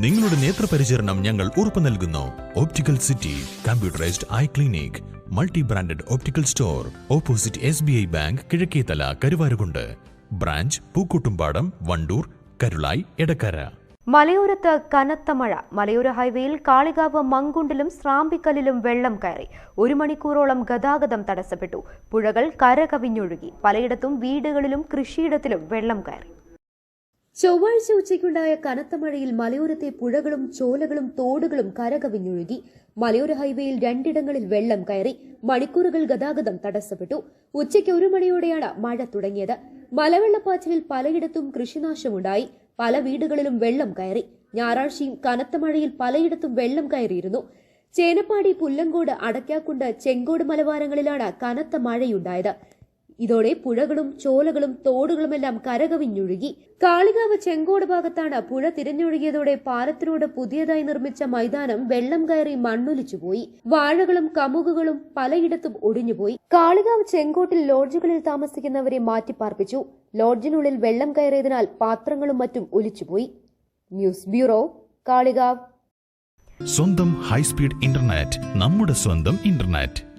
നിങ്ങളുടെ നേത്രപരിചരണം ഞങ്ങൾ ഉറപ്പു നൽകുന്നു. Optical city computerised eye clinic multi branded optical store opposite S B I bank Kizhakkethala Karuvarakundu. Branch Pookkottumpadam Wandoor Karulai Edakkara മലയോരത്ത് കനത്ത മഴ. മലയോര ഹൈവേയിൽ കാളികാവ് മങ്കുണ്ടിലും സ്രാമ്പിക്കല്ലിലും വെള്ളം കയറി. ഒരു മണിക്കൂറോളം ഗതാഗതം തടസ്സപ്പെട്ടു. പുഴകൾ കരകവിഞ്ഞൊഴുകി. പലയിടത്തും വീടുകളിലും കൃഷിയിടത്തിലും വെള്ളം കയറി. ചൊവ്വാഴ്ച ഉച്ചയ്ക്കുണ്ടായ കനത്ത മഴയിൽ മലയോരത്തെ പുഴകളും ചോലകളും തോടുകളും കരകവിഞ്ഞൊഴുകി. മലയോര ഹൈവേയിൽ രണ്ടിടങ്ങളിൽ വെള്ളം കയറി മണിക്കൂറുകൾ ഗതാഗതം തടസ്സപ്പെട്ടു. ഉച്ചയ്ക്ക് ഒരു മണിയോടെയാണ് മഴ തുടങ്ങിയത്. മലവെള്ളപ്പാച്ചിലിൽ പലയിടത്തും കൃഷിനാശമുണ്ടായി. പല വീടുകളിലും വെള്ളം കയറി. ഞായറാഴ്ചയും കനത്ത മഴയിൽ പലയിടത്തും വെള്ളം കയറിയിരുന്നു. ചേനപ്പാടി പുല്ലങ്കോട് അടയ്ക്കാക്കുണ്ട് ചെങ്കോട് മലവാരങ്ങളിലാണ് കനത്ത മഴയുണ്ടായത്. ഇതോടെ പുഴകളും ചോലകളും തോടുകളുമെല്ലാം കരകവിഞ്ഞൊഴുകി. കാളികാവ് ചെങ്കോട് ഭാഗത്താണ് പുഴ തിരഞ്ഞൊഴുകിയതോടെ പാലത്തിനോട് പുതിയതായി നിർമ്മിച്ച മൈതാനം വെള്ളം കയറി മണ്ണൊലിച്ചുപോയി. വാഴകളും കമുകുകളും പലയിടത്തും ഒടിഞ്ഞുപോയി. കാളികാവ് ചെങ്കോട്ടിൽ ലോഡ്ജുകളിൽ താമസിക്കുന്നവരെ മാറ്റിപ്പാർപ്പിച്ചു. ലോഡ്ജിനുള്ളിൽ വെള്ളം കയറിയതിനാൽ പാത്രങ്ങളും മറ്റും ഒലിച്ചുപോയി. News bureau Kalikavu. സ്വന്തം ഹൈസ്പീഡ് ഇന്റർനെറ്റ് നമ്മുടെ സ്വന്തം ഇന്റർനെറ്റ്.